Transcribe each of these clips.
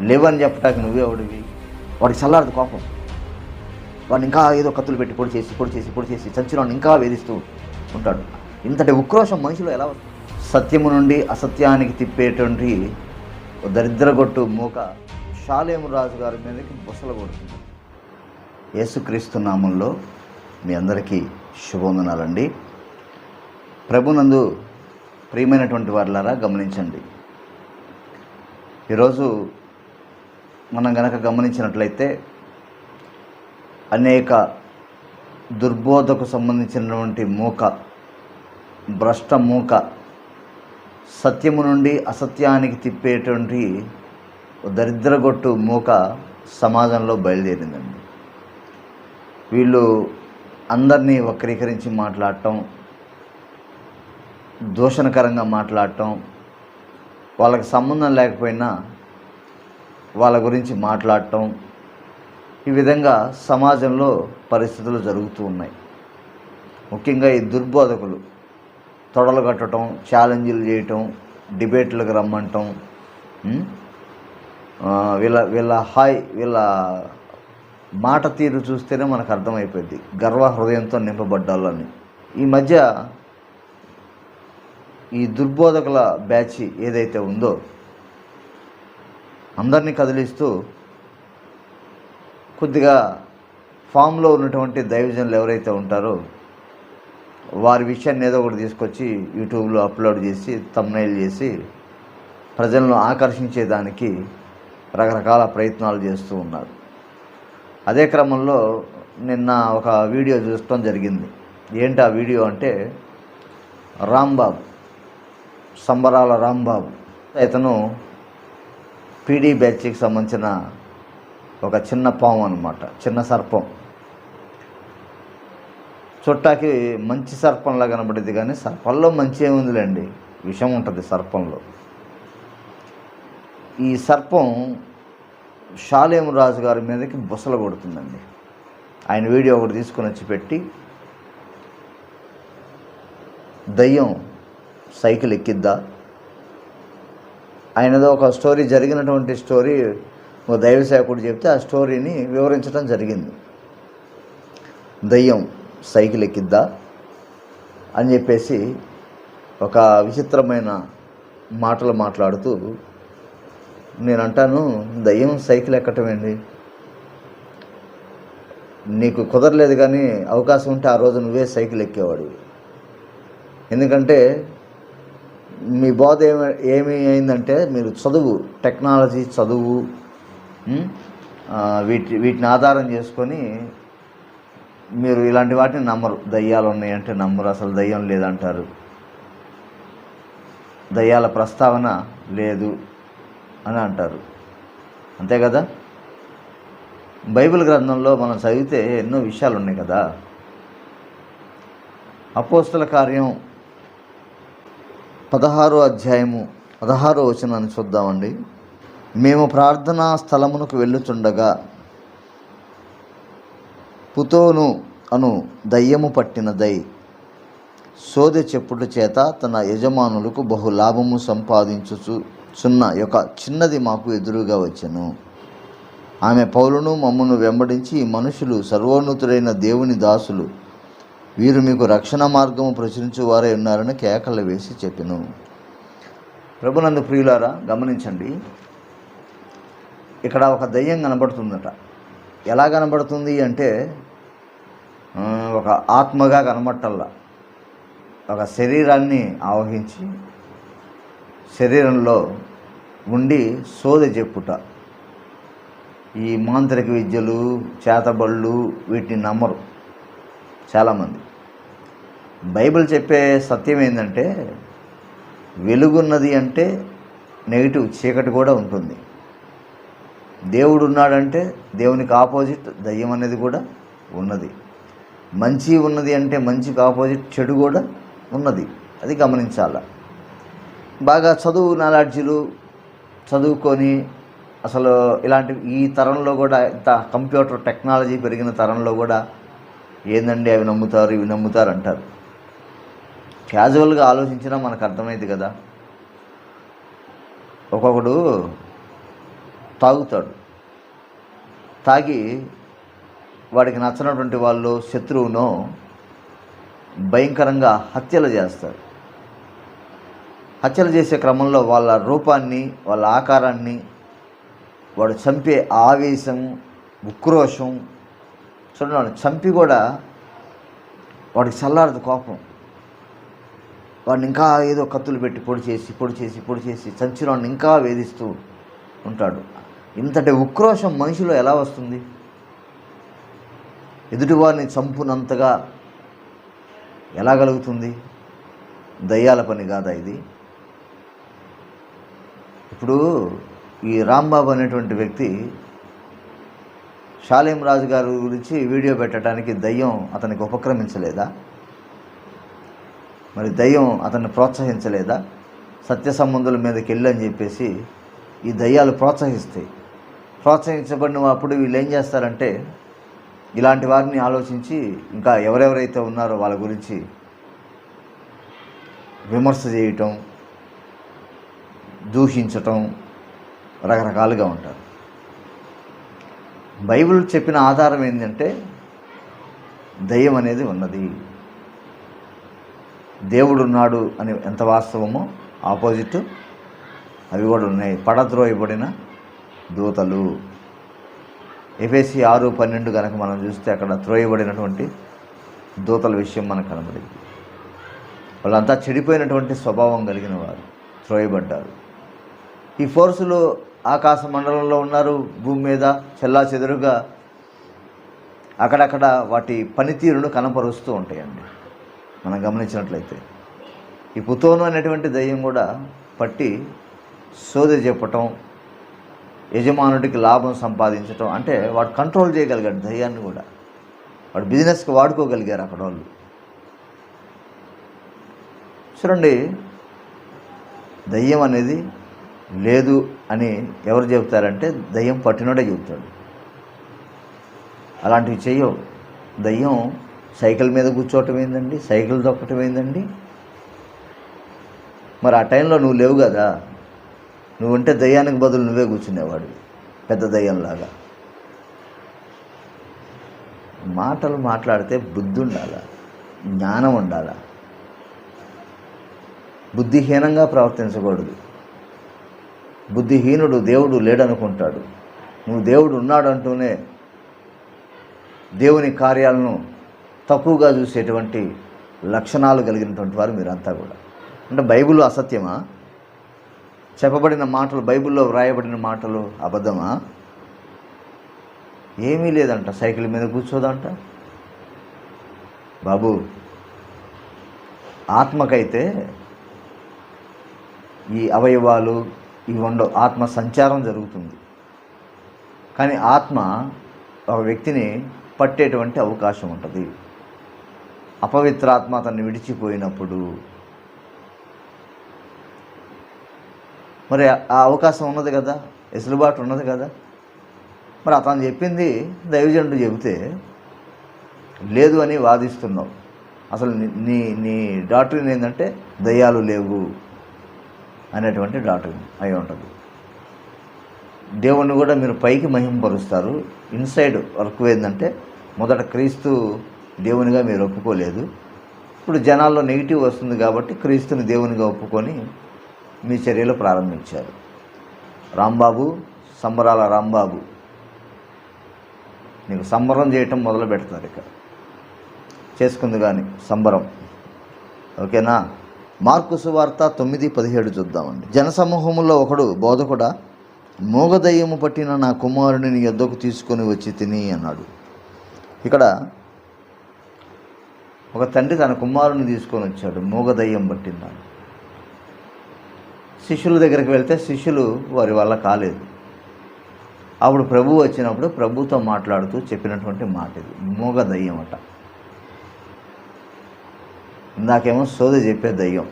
లేవని చెప్పడానికి నువ్వే ఎవడివి? వాడికి చల్లారదు కోపం. వాడిని ఇంకా ఏదో కత్తులు పెట్టి పొడి చేసి పొడి చేసి పొడి చేసి చంచులను ఇంకా వేధిస్తూ ఉంటాడు. ఇంతటి ఉక్రోషం మనిషిలో ఎలా సత్యము నుండి అసత్యానికి తిప్పేటువంటి దరిద్రగొట్టు మూక షాలేము రాజు గారి మీదకి బుసలు కొడుతుంది. యేసుక్రీస్తు నామంలో మీ అందరికీ శుభవందనాలండి. ప్రభునందు ప్రియమైనటువంటి వారిలారా గమనించండి. ఈరోజు మనం గనక గమనించినట్లయితే అనేక దుర్బోధకు సంబంధించినటువంటి మూక భ్రష్ట మూక సత్యము నుండి అసత్యానికి తిప్పేటువంటి దరిద్రగొట్టు మూక సమాజంలో బయలుదేరిందండి. వీళ్ళు అందరినీ వక్రీకరించి మాట్లాడటం దూషణకరంగా మాట్లాడటం వాళ్ళకి సంబంధం లేకపోయినా వాళ్ళ గురించి మాట్లాడటం ఈ విధంగా సమాజంలో పరిస్థితులు జరుగుతూ ఉన్నాయి. ముఖ్యంగా ఈ దుర్బోధకులు తొడలు కట్టడం ఛాలెంజ్లు చేయటం డిబేట్లకు రమ్మంటం వీళ్ళ వీళ్ళ హాయ్ వీళ్ళ మాట తీరు చూస్తేనే మనకు అర్థమైపోయింది గర్వ హృదయంతో నింపబడ్డాలని. ఈ మధ్య ఈ దుర్బోధకుల బ్యాచ్ ఏదైతే ఉందో అందరినీ కదిలిస్తూ కొద్దిగా ఫామ్లో ఉన్నటువంటి దైవజనులు ఎవరైతే ఉంటారో వారి విషయాన్ని ఏదో ఒకటి తీసుకొచ్చి యూట్యూబ్లో అప్లోడ్ చేసి తమ్నైల్ చేసి ప్రజలను ఆకర్షించేదానికి రకరకాల ప్రయత్నాలు చేస్తూ ఉన్నారు. అదే క్రమంలో నిన్న ఒక వీడియో చూసుకోవడం జరిగింది. ఏంటి ఆ వీడియో అంటే రాంబాబు సంబరాల రాంబాబు. ఇతను పీడీ బ్యాచ్కి సంబంధించిన ఒక చిన్న పాము అనమాట చిన్న సర్పం. చుట్టాకి మంచి సర్పంలా కనబడింది కానీ సర్పంలో మంచి ఏముందిలేండి విషం ఉంటుంది సర్పంలో. ఈ సర్పం షాలేము రాజు గారి మీదకి బుసలు కొడుతుందండి. ఆయన వీడియో ఒకటి తీసుకొని వచ్చి పెట్టి దయ్యం సైకిల్ ఎక్కిద్దా ఆయనదో ఒక స్టోరీ జరిగినటువంటి స్టోరీ ఒక దైవ సేవకుడు చెప్తే ఆ స్టోరీని వివరించడం జరిగింది. దయ్యం సైకిల్ ఎక్కిద్దా అని చెప్పేసి ఒక విచిత్రమైన మాటలు మాట్లాడుతూ నేను అంటాను దయ్యం సైకిల్ ఎక్కటం నీకు కుదరలేదు కానీ అవకాశం ఉంటే ఆ రోజు నువ్వే సైకిల్ ఎక్కేవాడివి. ఎందుకంటే మీ బోధ ఏమి ఏమి అయిందంటే మీరు చదువు టెక్నాలజీ చదువు వీటి వీటిని ఆధారం చేసుకొని మీరు ఇలాంటి వాటిని నమ్మరు. దయ్యాలు ఉన్నాయంటే నమ్మరు. అసలు దయ్యం లేదంటారు. దయ్యాల ప్రస్తావన లేదు అని అంటారు. అంతే కదా? బైబిల్ గ్రంథంలో మనం చదివితే ఎన్నో విషయాలు ఉన్నాయి కదా? అపోస్తుల కార్యం పదహారో అధ్యాయము పదహారో వచనాన్ని చూద్దామండి. మేము ప్రార్థనా స్థలమునకు వెళ్ళుచుండగా పుతోను అను దయ్యము పట్టిన దై సోదె చెప్పుట చేత తన యజమానులకు బహు లాభము సంపాదించుచు చున్న యొక్క చిన్నది మాకు ఎదురుగా వచ్చెను. ఆమె పౌలును మమ్మను వెంబడించి మనుషులు సర్వోన్నతుడైన దేవుని దాసులు. వీరు మీకు రక్షణ మార్గము ప్రచురించు వారే ఉన్నారని కేకలు వేసి చెప్పిను. ప్రభునందు ప్రియులారా గమనించండి. ఇక్కడ ఒక దయ్యం కనబడుతుందట. ఎలా కనబడుతుంది అంటే ఒక ఆత్మగా కనబట్టల్లా. ఒక శరీరాన్ని ఆవహించి శరీరంలో ఉండి సోద చెప్పుట. ఈ మాంత్రిక విద్యలు చేతబళ్ళు వీటిని నమ్మరు చాలామంది. బైబిల్ చెప్పే సత్యం ఏంటంటే వెలుగున్నది అంటే నెగిటివ్ చీకటి కూడా ఉంటుంది. దేవుడు ఉన్నాడంటే దేవునికి ఆపోజిట్ దయ్యం అనేది కూడా ఉన్నది. మంచి ఉన్నది అంటే మంచికి ఆపోజిట్ చెడు కూడా ఉన్నది. అది గమనించాల. బాగా చదువు నాలెడ్జ్లు చదువుకొని అసలు ఇలాంటి ఈ తరంలో కూడా ఇంత కంప్యూటర్ టెక్నాలజీ పెరిగిన తరంలో కూడా ఏందండి అవి నమ్ముతారు ఇవి నమ్ముతారు అంటారు. క్యాజువల్గా ఆలోచించినా మనకు అర్థమైంది కదా. ఒక్కొక్కడు తాగుతాడు. తాగి వాడికి నచ్చినటువంటి వాళ్ళు శత్రువును భయంకరంగా హత్యలు చేస్తారు. హత్యలు చేసే క్రమంలో వాళ్ళ రూపాన్ని వాళ్ళ ఆకారాన్ని వాడు చంపే ఆవేశం ఉక్రోషం చూడండి వాడు చంపి కూడా వాడికి చల్లారదు కోపం. వాడిని ఇంకా ఏదో కత్తులు పెట్టి పొడి చేసి పొడి చేసి పొడి చేసి చంచిన ఇంకా వేధిస్తూ ఉంటాడు. ఇంతటి ఉక్రోషం మనిషిలో ఎలా వస్తుంది? ఎదుటివారిని చంపునంతగా ఎలా కలుగుతుంది? దయ్యాల పని కాదా ఇది? ఇప్పుడు ఈ రాంబాబు అనేటువంటి వ్యక్తి షాలేం రాజు గారి గురించి వీడియో పెట్టడానికి దయ్యం అతనికి ఉపక్రమించలేదా? మరి దయ్యం అతన్ని ప్రోత్సహించలేదా? సత్య సంబంధుల మీదకి వెళ్ళని చెప్పేసి ఈ దయ్యాలు ప్రోత్సహిస్తాయి. ప్రోత్సహించబడిన అప్పుడు వీళ్ళు ఏం చేస్తారంటే ఇలాంటి వారిని ఆలోచించి ఇంకా ఎవరెవరైతే ఉన్నారో వాళ్ళ గురించి విమర్శ చేయటం దూషించటం రకరకాలుగా ఉంటారు. బైబిల్ చెప్పిన ఆధారం ఏంటంటే దయ్యం అనేది ఉన్నది. దేవుడు ఉన్నాడు అని ఎంత వాస్తవమో ఆపోజిట్ అవి కూడా ఉన్నాయి. పడద్రోయబడిన దూతలు. ఎఫ్ఎస్సి ఆరు పన్నెండు కనుక మనం చూస్తే అక్కడ త్రోయబడినటువంటి దూతల విషయం మనకు కనబడింది. వాళ్ళంతా చెడిపోయినటువంటి స్వభావం కలిగిన వారు త్రోయబడ్డారు ఈ ఫోర్సులు ఆకాశ మండలంలో ఉన్నారు భూమి మీద చెల్లా చెదురుగా అక్కడక్కడ వాటి పనితీరును కనపరుస్తూ ఉంటాయండి. మనం గమనించినట్లయితే ఈ పుతోను అనేటువంటి దయ్యం కూడా పట్టి సోద చెప్పటం యజమానుడికి లాభం సంపాదించటం అంటే వాడు కంట్రోల్ చేయగలిగాడు దయ్యాన్ని కూడా. వాడు బిజినెస్కి వాడుకోగలిగారు అక్కడ వాళ్ళు. చూడండి దయ్యం అనేది లేదు అని ఎవరు చెబుతారంటే దయ్యం పట్టినోడే చెబుతాడు. అలాంటివి చెయ్యవు దయ్యం సైకిల్ మీద కూర్చోవటం ఏందండి? సైకిల్ దొక్కటం ఏందండి? మరి ఆ టైంలో నువ్వు లేవు కదా? నువ్వు ఉంటే దయ్యానికి బదులు నువ్వే కూర్చునేవాడు పెద్ద దయ్యంలాగా. మాటలు మాట్లాడితే బుద్ధి ఉండాల? జ్ఞానం ఉండాల? బుద్ధిహీనంగా ప్రవర్తించకూడదు. బుద్ధిహీనుడు దేవుడు లేడనుకుంటాడు. నువ్వు దేవుడు ఉన్నాడు అంటూనే దేవుని కార్యాలను తక్కువగా చూసేటువంటి లక్షణాలు కలిగినటువంటి వారు మీరంతా కూడా. అంటే బైబిల్ అసత్యమా? చెప్పబడిన మాటలు బైబిల్లో వ్రాయబడిన మాటలు అబద్ధమా? ఏమీ లేదంట. సైకిల్ మీద కూర్చోదంట. బాబు ఆత్మకైతే ఈ అవయవాలు ఇవి ఉండవు ఆత్మ సంచారం జరుగుతుంది. కానీ ఆత్మ ఒక వ్యక్తిని పట్టేటువంటి అవకాశం ఉంటుంది. అపవిత్రాత్మ అతన్ని విడిచిపోయినప్పుడు మరి ఆ అవకాశం ఉన్నది కదా వెసులుబాటు ఉన్నది కదా. మరి అతను చెప్పింది దైవజనుడు చెబితే లేదు అని వాదిస్తున్నావు. అసలు నీ- నీ నీ డాక్టరీన్ ఏంటంటే దయ్యాలు లేవు అనేటువంటి డాక్టరీన్ అయి ఉంటుంది. దేవుణ్ణి కూడా మీరు పైకి మహింపరుస్తారు. ఇన్సైడ్ వర్క్ ఏంటంటే మొదట క్రీస్తు దేవునిగా మీరు ఒప్పుకోలేదు. ఇప్పుడు జనాల్లో నెగిటివ్ వస్తుంది కాబట్టి క్రీస్తుని దేవునిగా ఒప్పుకొని మీ చర్యలు ప్రారంభించారు. రాంబాబు సంబరాల రాంబాబు. నీకు సంబరం చేయటం మొదలు పెడతారు ఇక. చేసుకుంది కానీ సంబరం. ఓకేనా? మార్కు సువార్త తొమ్మిది పదిహేడు చూద్దామండి. జనసమూహంలో ఒకడు బోధకుడా మూగదయ్యము పట్టిన నా కుమారుడిని ఎద్దకు తీసుకొని వచ్చి తిని అన్నాడు. ఇక్కడ ఒక తండ్రి తన కుమారుని తీసుకొని వచ్చాడు మూగదయ్యం పట్టిందని శిష్యుల దగ్గరికి వెళ్తే శిష్యులు వారి వల్ల కాలేదు. అప్పుడు ప్రభు వచ్చినప్పుడు ప్రభుతో మాట్లాడుతూ చెప్పినటువంటి మాట ఇది మూగ దయ్యం అట. ఇందాకేమో సోద చెప్పే దయ్యం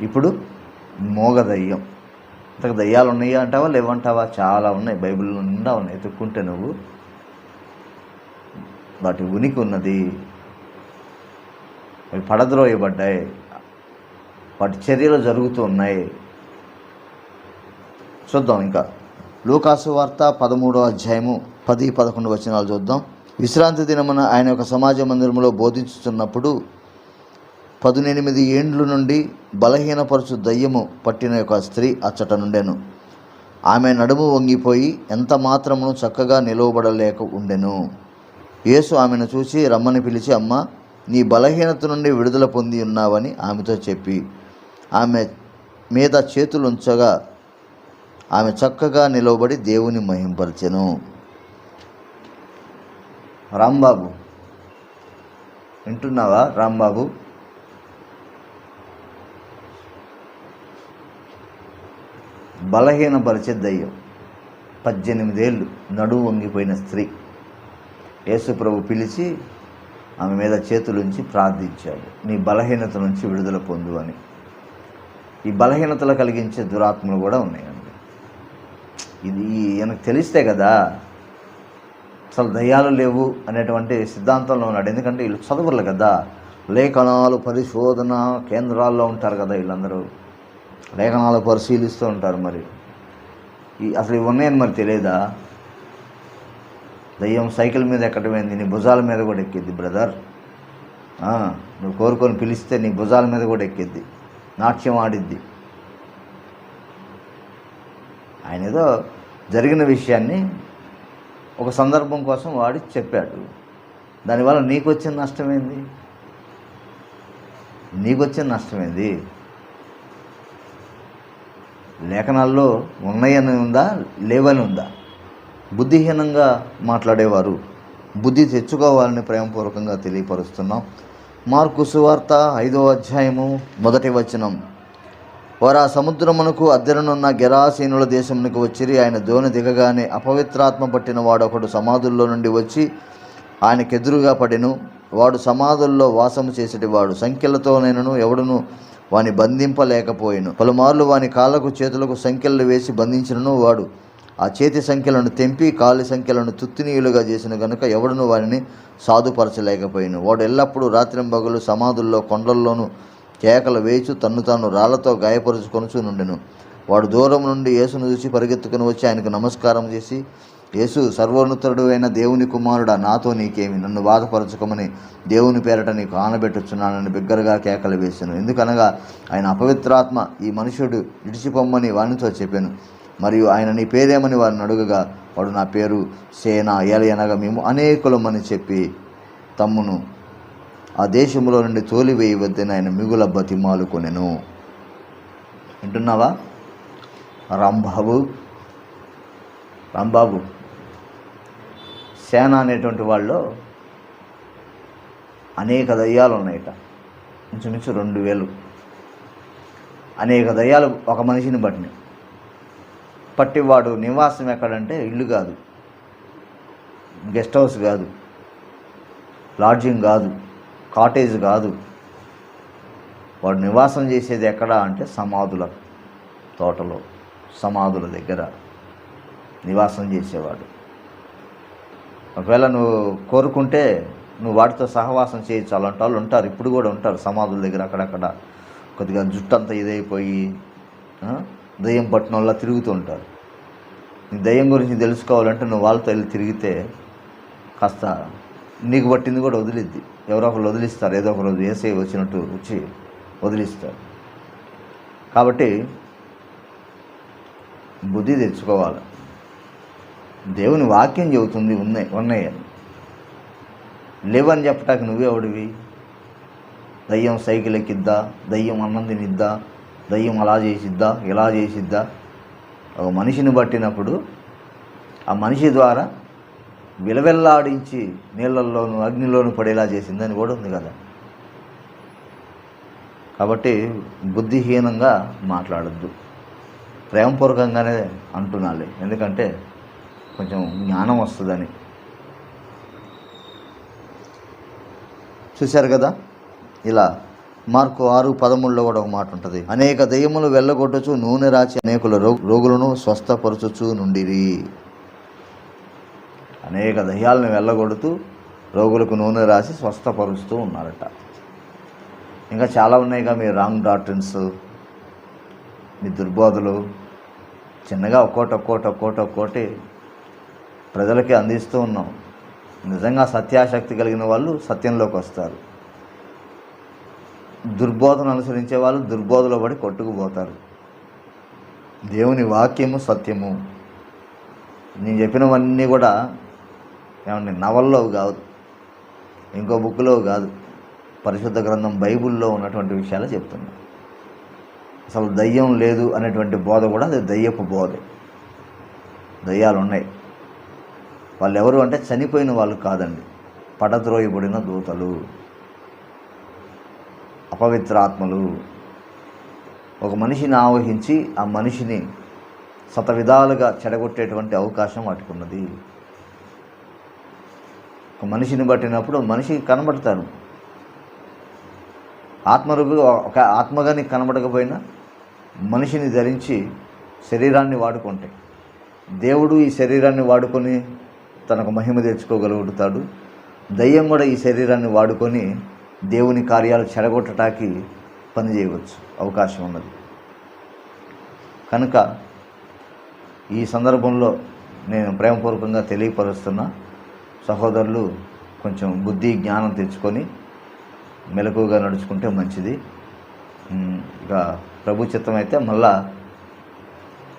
ఇప్పుడు మోగ దయ్యం ఇంతకు దయ్యాలు ఉన్నాయా అంటావా లేవంటావా? చాలా ఉన్నాయి బైబిల్లో నిండా ఉన్నాయి. ఎత్తుక్కుంటే నువ్వు వాటి ఉనికి ఉన్నది. అవి పడద్రోయబడ్డాయి. వాటి చర్యలు జరుగుతూ ఉన్నాయి. చూద్దాం ఇంకా. లూకాసు వార్త పదమూడో అధ్యాయము పది పదకొండు వచనాలు చూద్దాం. విశ్రాంతి దినమున ఆయన ఒక సమాజ మందిరంలో బోధించుతున్నప్పుడు పదునెనిమిది ఏండ్ల నుండి బలహీనపరచు దయ్యము పట్టిన ఒక స్త్రీ అచ్చట నుండెను. ఆమె నడుము వంగిపోయి ఎంత మాత్రమును చక్కగా నిలవబడలేక ఉండెను. యేసు ఆమెను చూసి రమ్మని పిలిచి అమ్మ నీ బలహీనత నుండి విడుదల పొంది ఉన్నావని ఆమెతో చెప్పి ఆమె మీద చేతులు ఉంచగా ఆమె చక్కగా నిలవబడి దేవుని మహింపరిచెను. రాంబాబు వింటున్నావా రాంబాబు? బలహీనపరిచే దయ్యం పద్దెనిమిదేళ్ళు నడువు వంగిపోయిన స్త్రీ. యేసుప్రభు పిలిచి ఆమె మీద చేతులుంచి ప్రార్థించాడు. నీ బలహీనత నుంచి విడుదల పొందు అని. ఈ బలహీనతలు కలిగించే దురాత్మలు కూడా ఉన్నాయండి. ఇది ఈయనకు తెలిస్తే కదా అసలు దయ్యాలు లేవు అనేటువంటి సిద్ధాంతంలో ఉన్నాడు. ఎందుకంటే వీళ్ళు చదువులు కదా. లేఖనాలు పరిశోధన కేంద్రాల్లో ఉంటారు కదా వీళ్ళందరూ. లేఖనాలు పరిశీలిస్తూ ఉంటారు మరి. ఈ అసలు ఇవి ఉన్నాయని మరి తెలియదా? దయ్యం సైకిల్ మీద ఎక్కడమైంది నీ భుజాల మీద కూడా ఎక్కిద్ది బ్రదర్. నువ్వు కోరుకొని పిలిస్తే నీ భుజాల మీద కూడా ఎక్కిద్ది. నాట్యం ఆడిద్ది. ఆయన ఏదో జరిగిన విషయాన్ని ఒక సందర్భం కోసం వాడి చెప్పాడు. దానివల్ల నీకు వచ్చిన నష్టమేంది నీకు వచ్చిన నష్టమేంది లేఖనాల్లో ఉన్నాయని ఉందా? లేవని ఉందా? బుద్ధిహీనంగా మాట్లాడేవారు. బుద్ధి తెచ్చుకోవాలని ప్రేమపూర్వకంగా తెలియపరుస్తున్నాం. మార్కు సువార్త ఐదో అధ్యాయము మొదటి వచనం. వారు ఆ సముద్రమునకు అద్దెరనున్న గెరాసీనుల దేశమునకు వచ్చిరి. ఆయన దోణి దిగగానే అపవిత్రాత్మ పట్టిన వాడు ఒకడు సమాధుల్లో నుండి వచ్చి ఆయనకెదురుగా పడెను. వాడు సమాధుల్లో వాసము చేసేటివాడు సంఖ్యలతో నేనును ఎవడును వాని బంధింపలేకపోయాను. పలుమార్లు వాని కాళ్ళకు చేతులకు సంఖ్యలు వేసి బంధించినను వాడు. ఆ చేతి సంఖ్యలను తెంపి కాలి సంఖ్యలను తుత్తినీయులుగా చేసిన గనుక ఎవడును వారిని సాధుపరచలేకపోయిను. వాడు ఎల్లప్పుడూ రాత్రింబగలు సమాధుల్లో కొండల్లోనూ కేకలు వేచు తన్ను తాను రాళ్ళతో గాయపరుచుకొనుచు నుండెను. వాడు దూరం నుండి యేసును చూసి పరిగెత్తుకుని వచ్చి ఆయనకు నమస్కారం చేసి యేసు సర్వోన్నతుడు అయిన దేవుని కుమారుడా నాతో నీకేమి? నన్ను బాధపరచుకోమని దేవుని పేరట నీకు ఆనబెట్టుచున్నానని బిగ్గరగా కేకలు వేశాను ఎందుకనగా ఆయన అపవిత్రాత్మ ఈ మనుషుడు విడిచిపొమ్మని వానితో చెప్పాను. మరియు ఆయన నీ పేరేమని వారిని అడుగగా వాడు నా పేరు సేన ఏలయనగా మేము అనేకులమని చెప్పి తమ్మును ఆ దేశంలో నుండి తోలివేయవద్దని ఆయన మిగుల బతిమాలుకొనెను వింటున్నావా? రాంబాబు రాంబాబు సేన అనేటువంటి వాళ్ళు అనేక దయ్యాలు ఉన్నాయట ఇంచుమించు రెండు వేలు. అనేక దయ్యాలు ఒక మనిషిని బట్టినాయి పట్టివాడు నివాసం ఎక్కడంటే ఇల్లు కాదు. గెస్ట్ హౌస్ కాదు. లాడ్జింగ్ కాదు. కాటేజ్ కాదు. వాడు నివాసం చేసేది ఎక్కడ అంటే సమాధుల తోటలో సమాధుల దగ్గర నివాసం చేసేవాడు. ఒకవేళ నువ్వు కోరుకుంటే నువ్వు వాటితో సహవాసం చేయొచ్చు. అలాంటి వాళ్ళు ఉంటారు. ఇప్పుడు కూడా ఉంటారు సమాధుల దగ్గర అక్కడక్కడ. కొద్దిగా జుట్టు అంతా ఇదైపోయి దయ్యం పట్టణంలో తిరుగుతూ ఉంటారు. నీ దయ్యం గురించి తెలుసుకోవాలంటే నువ్వు వాళ్ళతో వెళ్ళి తిరిగితే కాస్త నీకు పట్టింది కూడా వదిలిద్ది. ఎవరో ఒకరు వదిలిస్తారు. ఏదో ఒక రోజు ఏసై వచ్చినట్టు వచ్చి వదిలిస్తారు. కాబట్టి బుద్ధి తెచ్చుకోవాలి. దేవుని వాక్యం చెబుతుంది ఉన్నాయి ఉన్నాయని లేవని చెప్పటానికి నువ్వే ఎవడివి దయ్యం సైకిల్ ఎక్కిద్దా? దయ్యం అన్నం తినిద్దా? దయ్యం అలా చేసిద్దా ఇలా చేసిద్దా? ఒక మనిషిని పట్టినప్పుడు ఆ మనిషి ద్వారా విలవెల్లాడించి నీళ్ళల్లోనూ అగ్నిలోను పడేలా చేసిందని కూడా ఉంది కదా. కాబట్టి బుద్ధిహీనంగా మాట్లాడద్దు. ప్రేమపూర్వకంగానే అంటున్నాలి. ఎందుకంటే కొంచెం జ్ఞానం వస్తుందని. చూశారు కదా? ఇలా మార్కు ఆరు పదమూడులో కూడా ఒక మాట ఉంటుంది. అనేక దయ్యములు వెళ్ళగొట్టచ్చు నూనె రాచి అనేకుల రో- రోగులను స్వస్థపరచుచు నుండిరి. అనేక దయ్యాలను వెళ్ళగొడుతూ రోగులకు నూనె రాసి స్వస్థపరుస్తూ ఉన్నారట. ఇంకా చాలా ఉన్నాయిగా మీ రాంగ్ డాక్టర్స్ మీ దుర్బోధలు. చిన్నగా ఒక్కోటి ఒక్కోటి ఒక్కోటి ఒక్కోటి ప్రజలకి అందిస్తూ ఉన్నాం. నిజంగా సత్యాశక్తి కలిగిన వాళ్ళు సత్యంలోకి వస్తారు. దుర్బోధన అనుసరించే వాళ్ళు దుర్బోధలో పడి కొట్టుకుపోతారు. దేవుని వాక్యము సత్యము. నేను చెప్పినవన్నీ కూడా ఏమండి నవల్లో కాదు ఇంకో బుక్లో కాదు పరిశుద్ధ గ్రంథం బైబిల్లో ఉన్నటువంటి విషయాలు చెప్తున్నా. అసలు దయ్యం లేదు అనేటువంటి బోధ కూడా అది దయ్యపు బోధే. దయ్యాలు ఉన్నాయి వాళ్ళు ఎవరు అంటే చనిపోయిన వాళ్ళు కాదండి పడద్రోయబడిన దూతలు. అపవిత్రాత్మలు. ఒక మనిషిని ఆవహించి ఆ మనిషిని శత విధాలుగా చెడగొట్టేటువంటి అవకాశం వాటికి ఉన్నది ఒక మనిషిని పట్టినప్పుడు మనిషికి కనబడతారు. ఆత్మరూపి ఒక ఆత్మగా నీకు కనబడకపోయినా మనిషిని ధరించి శరీరాన్ని వాడుకుంటాయి. దేవుడు ఈ శరీరాన్ని వాడుకొని తనకు మహిమ తెచ్చుకోగలుగుతాడు. దయ్యం కూడా ఈ శరీరాన్ని వాడుకొని దేవుని కార్యాలు చెడగొట్టడానికి పని చేయవచ్చు. అవకాశం ఉన్నది. కనుక ఈ సందర్భంలో నేను ప్రేమపూర్వకంగా తెలియపరుస్తున్న సహోదరులు కొంచెం బుద్ధి జ్ఞానం తెచ్చుకొని మెలకుగా నడుచుకుంటే మంచిది. ఇక ప్రభు చిత్తం అయితే మళ్ళా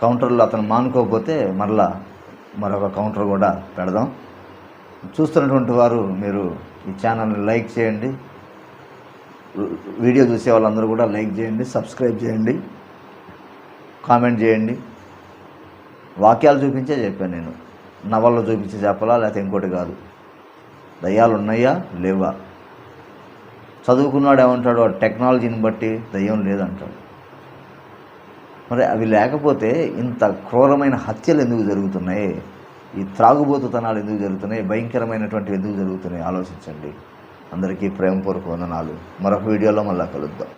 కౌంటర్లో అతను మానుకోకపోతే మళ్ళా మరొక కౌంటర్ కూడా పెడదాం. చూస్తున్నటువంటి వారు మీరు ఈ ఛానల్ని లైక్ చేయండి. వీడియో చూసే వాళ్ళందరూ కూడా లైక్ చేయండి సబ్స్క్రైబ్ చేయండి కామెంట్ చేయండి. వాక్యాలు చూపించే చెప్పాను నేను. నవల్లో చూపించే చెప్పాలా లేకపోతే ఇంకోటి కాదు. దయ్యాలు ఉన్నాయా? లేవా? చదువుకున్నాడు ఏమంటాడు? వాడు టెక్నాలజీని బట్టి దయ్యం లేదంటాడు. మరి అవి లేకపోతే ఇంత క్రూరమైన హత్యలు ఎందుకు జరుగుతున్నాయి? ఈ త్రాగుబోతుతనాలు ఎందుకు జరుగుతున్నాయి? భయంకరమైనటువంటి ఎందుకు జరుగుతున్నాయి? ఆలోచించండి. అందరికీ ప్రేమపూర్వక వందనాలు. మరొక వీడియోలో మళ్ళీ కలుద్దాం.